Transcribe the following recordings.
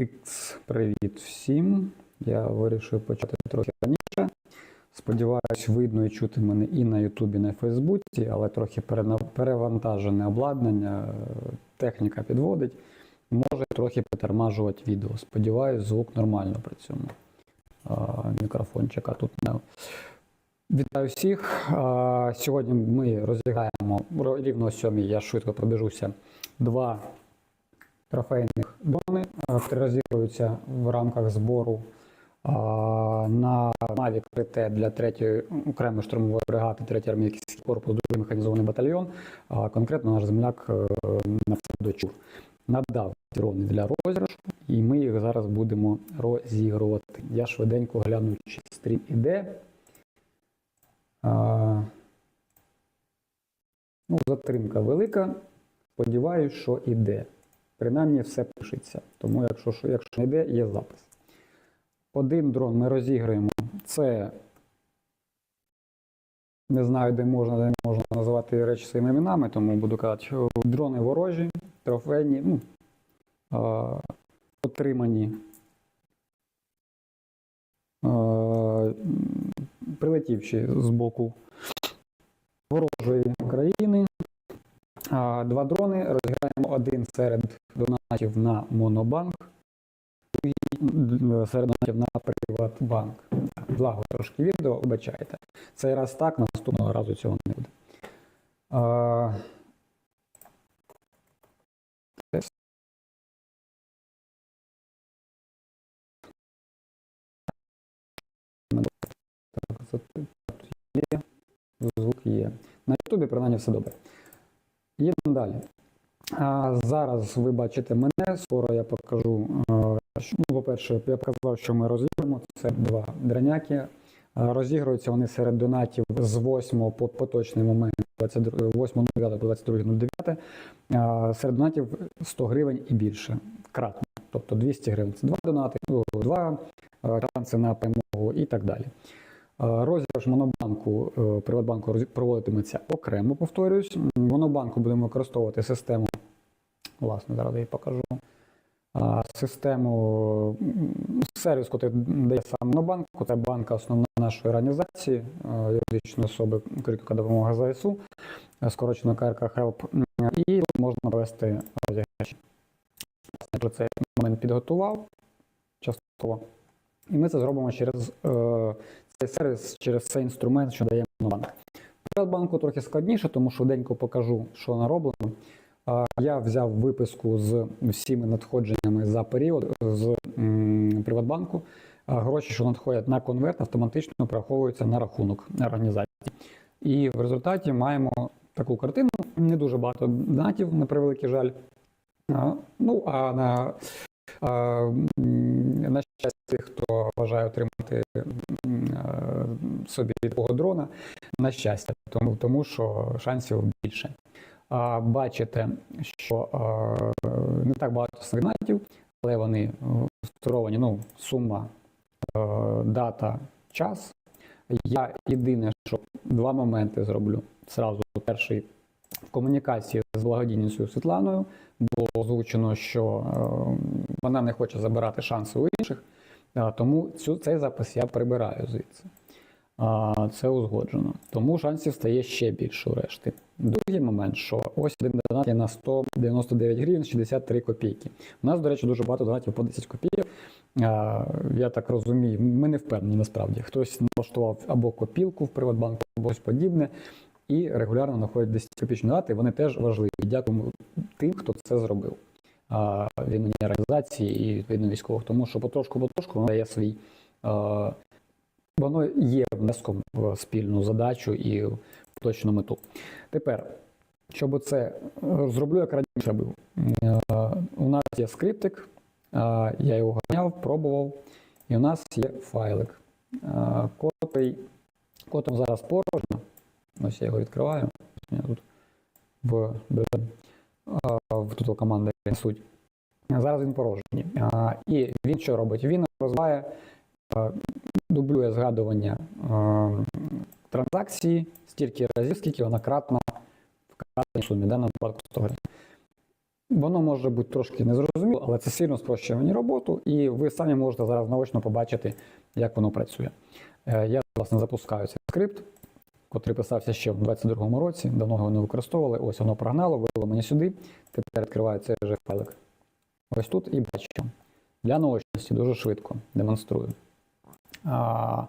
Тикс, привіт всім. Я вирішив почати трохи раніше. Сподіваюсь, видно і чути мене і на Ютубі, і на Фейсбуці, але трохи перевантажене обладнання, техніка підводить. Може трохи притормажувати відео. Сподіваюсь, звук нормально при цьому. Мікрофончика тут не. Вітаю всіх. Сьогодні ми розіграємо рівно о сьомій, я швидко пробіжуся. Два трофейних дрони, е, які розігруються в рамках збору а, на Mavic ПТ для 3-ї окремої штурмової бригади, 3-й армійський корпус, другий механізований батальйон. Конкретно наш земляк е, на дочур надав дрони для розіграшу, і ми їх зараз будемо розігрувати. Я швиденько гляну, чи стрім іде. Ну, затримка велика. Сподіваюсь, що іде. Принаймні все пишеться. Тому, якщо, що- якщо не йде, є запис. Один дрон ми розіграємо. Це не знаю, де можна, де можна називати речі своїми іменами, тому буду казати, що дрони ворожі, трофейні, ну, а, отримані. м, Прилетівши з боку Два дрони розіграємо один серед донатів на Монобанк, серед донатів на Приватбанк. Благо трошки відео, вибачайте. Цей раз так, наступного разу цього не буде. А. Звук є. На Ютубі принаймні все добре. Далі. А, зараз ви бачите мене, скоро я покажу. Ну, по-перше, я показав, що ми розіграємо. Це два драняки. Розігруються вони серед донатів з 8 по поточний момент 8.09 по 22.09. Серед донатів 100 гривень і більше. Кратно. Тобто 200 гривень це два донати, два шанси на перемогу і так далі. Е, Розіграш монобанку е, Приватбанку проводитиметься окремо, повторюсь. Монобанку будемо використовувати систему, власне, зараз я покажу. Систему сервіс, який дає сам монобанк, це банка основна нашої організації, е, юридичної особи Криківка допомога ЗСУ, скорочено КРК Help. І можна провести розіграш. Про цей момент підготував частково. І ми це зробимо через цей сервіс, через цей інструмент, що дає Монобанк. Приватбанку трохи складніше, тому швиденько покажу, що нароблено. Я взяв виписку з всіми надходженнями за період з Приватбанку. Гроші, що надходять на конверт, автоматично перераховуються на рахунок організації. І в результаті маємо таку картину. Не дуже багато донатів, на превеликий жаль. Ну а на, а, на щастя, хто бажає отримати е, собі такого дрона, на щастя, тому, тому що шансів більше. А, бачите, що а, не так багато сигнатів, але вони е, створовані, ну, сума, е, дата, час. Я єдине, що два моменти зроблю. Зразу перший в комунікації з благодійністю Світланою було озвучено, що е, вона не хоче забирати шанси у інших, тому цю, цей запис я прибираю звідси. Це узгоджено. Тому шансів стає ще більше у решти. Другий момент, що ось один донат є на 199 гривень 63 копійки. У нас, до речі, дуже багато донатів по 10 копійок. Я так розумію, ми не впевнені насправді. Хтось налаштував або копілку в Приватбанку, або щось подібне, і регулярно знаходять 10 копійчні донати. Вони теж важливі. Дякуємо тим, хто це зробив. Від імені організації і відповідно військових, тому що потрошку-потрошку воно дає свій. Воно є внеском в спільну задачу і в точну мету. Тепер, щоб це е, зроблю, як раніше робив. Е, У нас є скриптик, я його ганяв, пробував, і у нас є файлик, е, котрий, котрим зараз порожньо. Ось я його відкриваю. Мене тут в, в тут команда суть. Зараз він порожній. І він що робить? Він розвиває, дублює згадування транзакції стільки разів, скільки вона кратна в кратній сумі, да, на випадку 100 гривень. Воно може бути трошки незрозуміло, але це сильно спрощує мені роботу, і ви самі можете зараз наочно побачити, як воно працює. Е, Я, власне, запускаю цей скрипт, котрий писався ще в 22-му році, давно його не використовували. Ось воно прогнало, вивело мені сюди. Тепер відкриваю цей же файлик. Ось тут і бачу. Для наочності дуже швидко демонструю. А,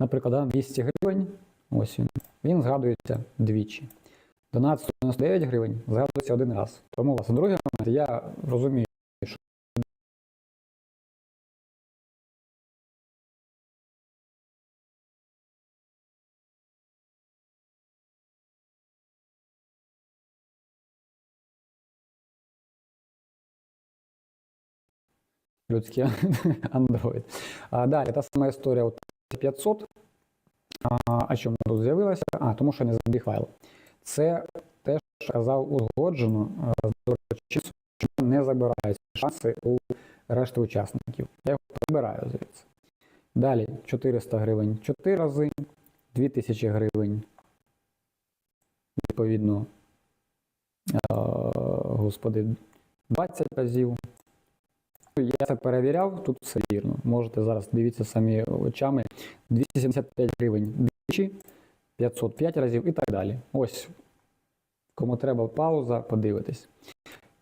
наприклад, 200 гривень, ось він, він згадується двічі. Донат 199 гривень згадується один раз. Тому, власне, другий момент, я розумію, людський Android. А далі та сама історія от 500. А, а чому тут з'явилося? А, тому що не забіг файл. Це теж казав узгоджено що не забираються шанси у решти учасників. Я його прибираю звідси. Далі 400 гривень 4 рази, 2000 гривень. Відповідно, господи, 20 разів. Я це перевіряв, тут все вірно. Можете зараз дивіться самі очами. 275 гривень двічі, 505 разів і так далі. Ось, кому треба пауза, подивитись.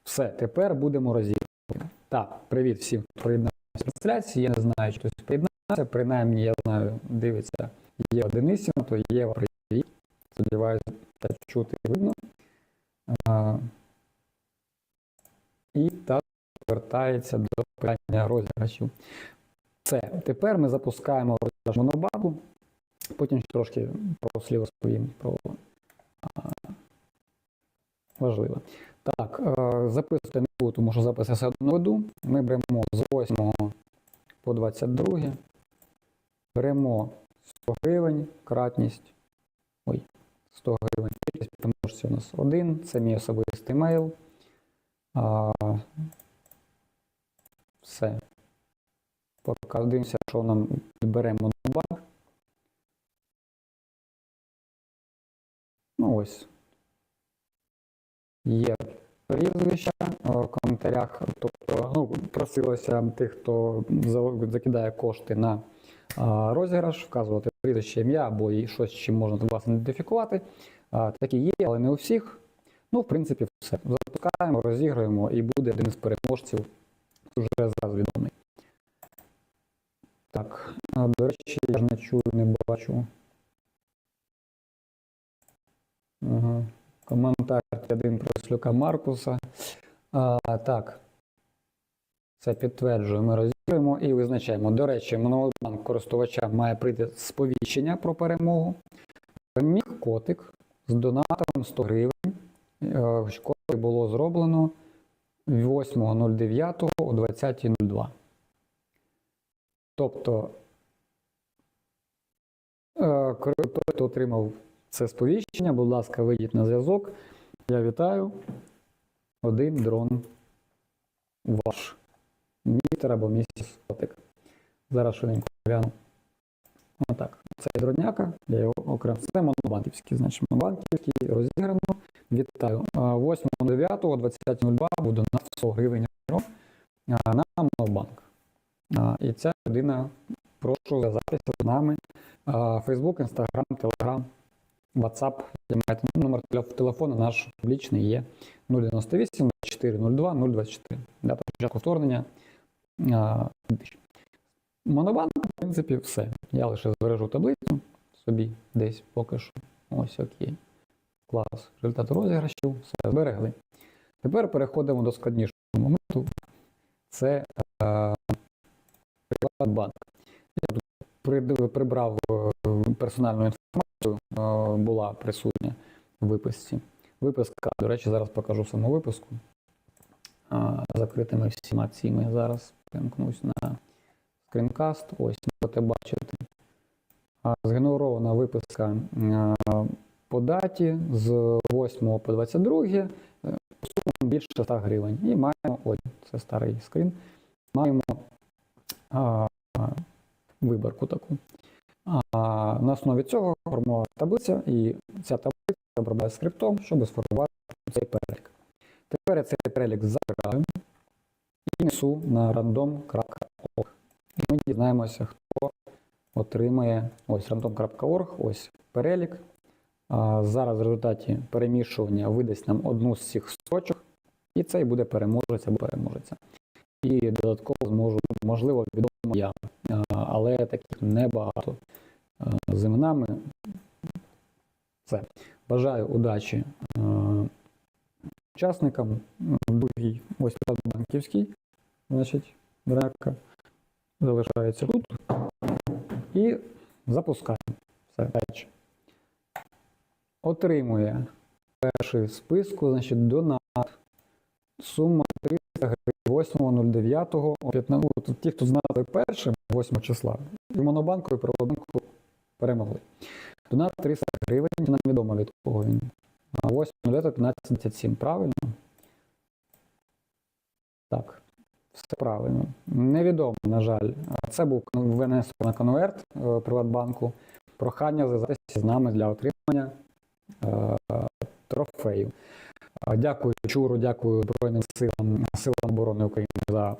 Все, тепер будемо розігрувати. Так, привіт всім, хто приєднався до трансляції. Я не знаю, чи хтось приєднався. Принаймні, я знаю, дивиться Єва Денисівна, то Єва, привіт. Сподіваюся, чути видно. А, і так повертається до питання розіграшів. Все, тепер ми запускаємо розіграш монобанку. Потім трошки про слів розповім про важливе. Так, е, записувати не буду, тому що запис все одно веду. Ми беремо з 8 по 22. Беремо 100 гривень, кратність. Ой, 100 гривень. Кількість помножиться у нас 1. Це мій особистий мейл. Все. Покажемося, що нам підберемо банк. Ну ось. Є прізвища в коментарях. Тобто, ну, просилося тих, хто закидає кошти на розіграш, вказувати прізвище ім'я або і щось, чим можна вас ідентифікувати. Такі є, але не у всіх. Ну, в принципі, все. Запускаємо, розіграємо і буде один із переможців вже зараз відомий. Так, до речі, я ж не чую, не бачу. Ага. Коментар один Преслюка Маркуса. А, так. Це підтверджуємо, ми розігруємо і визначаємо. До речі, минулий банк користувача має прийти сповіщення про перемогу. Міг котик з донатом 100 гривень, е, коли було зроблено 8.09 о 20.02. Тобто, е, той, хто отримав це сповіщення, будь ласка, вийдіть на зв'язок. Я вітаю. Один дрон ваш. Містер або місіс Котик. Зараз швиденько гляну. Отак. Це дроняка, я його окремо. Це монобанківський, значить монобанківський розіграно. Вітаю. 8.09.20.02 буде на 100 гривень на монобанк. І ця людина, прошу зв'язатися з нами. Facebook, Instagram, Telegram, WhatsApp. Номер телефону наш публічний є 098 2402 024. Дата початку вторгнення. Монобанк, в принципі, все. Я лише збережу таблицю собі десь поки що. Ось окей. Клас. Результат розіграшів, все зберегли. Тепер переходимо до складнішого моменту. Це е. Я тут прибрав е, персональну інформацію, е, була присутня в виписці. Виписка, до речі, зараз покажу саму виписку. Е, Закритими всіма цими зараз примкнусь на скрінкаст. Ось можете бачити. А, Згенерована виписка е, по даті з 8 по 22 е, більше 100 гривень. І маємо, ой, це старий скрін, маємо а, виборку таку. А, на основі цього формує таблиця, і ця таблиця обробляє скриптом, щоб сформувати цей перелік. Тепер я цей перелік забираю і несу на random.org. І ми дізнаємося, хто отримає ось random.org, ось перелік. Зараз в результаті перемішування видасть нам одну з цих строчок, і це і буде переможець або переможеця. І додатково зможу, можливо, відомо я, але таких небагато з іменами. Все. Бажаю удачі учасникам. Другий, ось банківський, значить, драка залишається тут. І запускаємо. Все. Отримує перший списку, значить, донат. Сума 300 гривень 8.09. о 15. Ну, ті, хто знали першим 8 числа, і Монобанку, і Приватбанку перемогли. Донат 300 гривень, нам відомо від кого він. А 8.09.15.77, правильно? Так, все правильно. Невідомо, на жаль. Це був внесок на конверт е, Приватбанку. Прохання зв'язатися з нами для отримання е, трофею. А, Дякую Чуру, дякую Збройним силам, силам оборони України за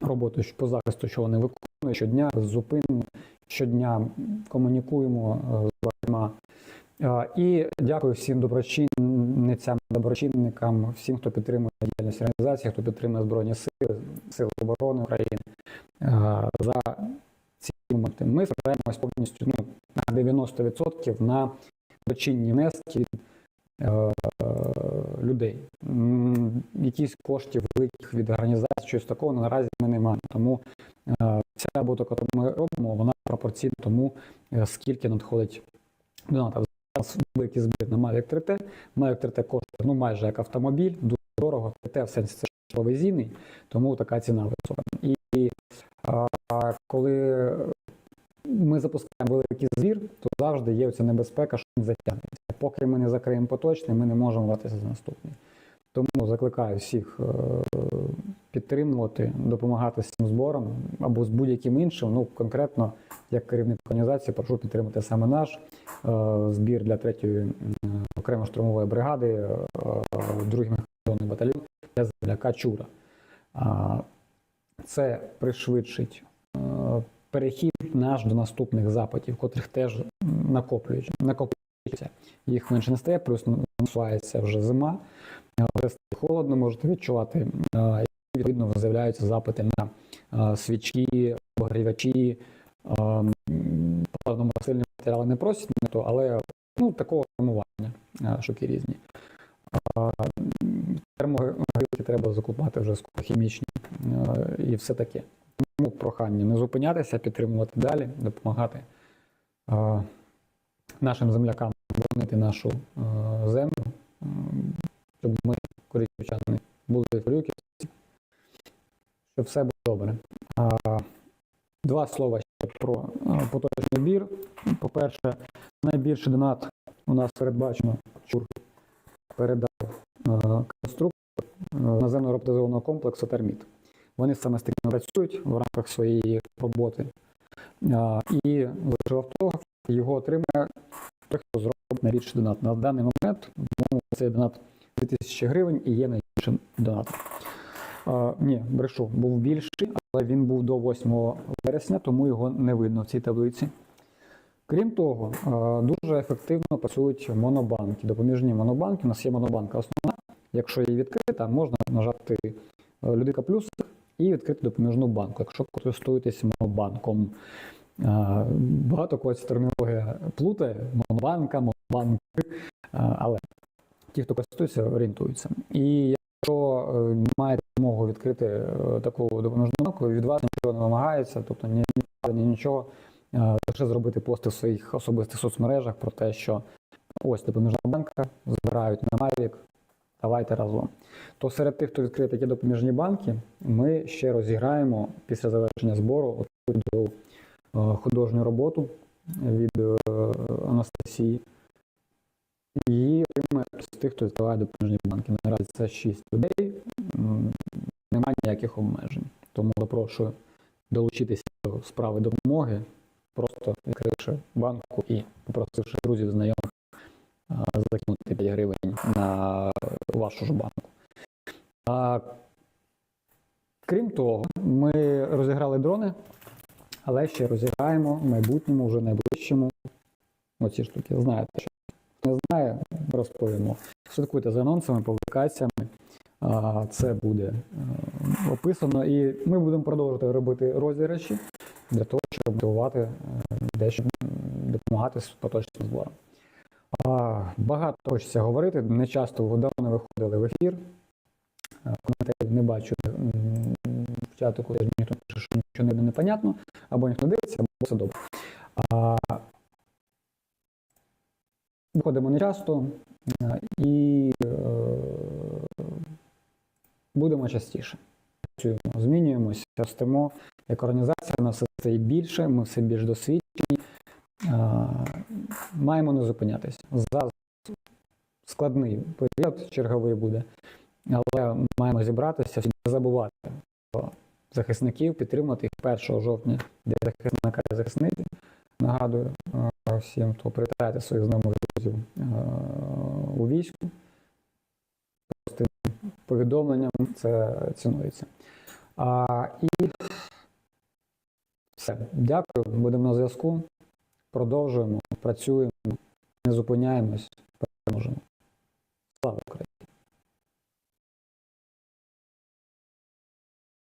роботу по захисту, що вони виконують щодня, беззупинно, щодня комунікуємо е, з багатьма. І дякую всім доброчинницям, доброчинникам, всім, хто підтримує діяльність організації, хто підтримує Збройні сили, Сили оборони України е, за ці моменти. Ми стараємось повністю ну, на 90% на доброчинні внески від е, людей. Якісь коштів великих від організацій, щось такого наразі ми не маємо. Тому е, ця робота, яку ми робимо, вона пропорційна тому, е, скільки надходить донатів. Зараз великий збір на Mavic 3T. Mavic 3T коштує ну, майже як автомобіль, дуже дорого. 3T в сенсі це провізійний, тому така ціна висока. І а, коли ми запускаємо великий збір, то завжди є оця небезпека, що він затягнеться. Поки ми не закриємо поточний, ми не можемо братися за наступний. Тому закликаю всіх е, підтримувати, допомагати з цим збором або з будь-яким іншим. Ну, конкретно, як керівник організації, прошу підтримати саме наш е, збір для третьої м, окремої штурмової бригади, е, другий механізований батальйон для земляка Чура. Це пришвидшить перехід наш до наступних запитів, котрих теж накоплюють, накоплюється. Їх менше не стає, плюс насувається вже зима, холодно, можете відчувати. І відповідно з'являються запити на свічки, обогрівачі. Паливно сильні матеріали не просять не то, але ну, такого формування шоки різні. Термогрілки треба закупати вже скоро хімічні і все таке. Тому прохання не зупинятися, підтримувати далі, допомагати е, нашим землякам боронити нашу е, землю, е, щоб ми, коричучани, були корюки, щоб все було добре. А, Два слова ще про е, поточний бір. По-перше, найбільший донат у нас передбачено чур передав е, конструктор е, наземного роботизованого комплексу терміт. Вони самостійно працюють в рамках своєї роботи. І лише автограф його отримає той, хто зробить найбільший донат. На даний момент цей донат 2000 гривень і є найбільшим донатом. Ні, брешу, був більший, але він був до 8 вересня, тому його не видно в цій таблиці. Крім того, дуже ефективно працюють монобанки, допоміжні монобанки. У нас є монобанка основна. Якщо її відкрита, можна нажати Людика плюс і відкрити допоміжну банку, якщо користуєтесь монобанком. Багато когось термінологія плутає, монобанка, монобанк, але ті, хто користується, орієнтуються. І якщо е, маєте змогу відкрити е, таку допоміжну банку, від вас нічого не вимагається, тобто ні, ні, ні нічого, е, лише зробити пости в своїх особистих соцмережах про те, що ось допоміжна банка, збирають на Mavic, давайте разом. То серед тих, хто відкриє такі допоміжні банки, ми ще розіграємо після завершення збору е, художню роботу від е, Анастасії. Її отримає з тих, хто відкриває допоміжні банки. Наразі це 6 людей, немає ніяких обмежень. Тому запрошую долучитися до справи допомоги, просто відкривши банку і попросивши друзів, знайомих закинути 5 гривень на вашу ж банку. А, крім того, ми розіграли дрони, але ще розіграємо в майбутньому, вже найближчому. Оці штуки, знаєте, що не знає, розповімо. Слідкуйте за анонсами, публікаціями. Це буде е, описано, і ми будемо продовжувати робити розіграші для того, щоб мотивувати е, дещо допомагати з поточним збором. Багато хочеться говорити. Не часто давно виходили в ефір. Коментарів не бачу в чату, коли ніхто пише, що нічого не непонятно, або ніхто не дивиться, або все добре. А, Виходимо не часто і е, будемо частіше. Працюємо, змінюємося, ростемо. Як організація у нас все це і більше, ми все більш досвідчені. Маємо не зупинятися. Зараз складний період черговий буде, але маємо зібратися не забувати про захисників, підтримати їх 1 жовтня для захисника і захисниці. Нагадую всім, хто привітайте своїх знайомих друзів у війську. Простим повідомленням це цінується. А, і все. Дякую. Будемо на зв'язку. Продовжуємо, працюємо, не зупиняємось, переможемо. Слава Україні!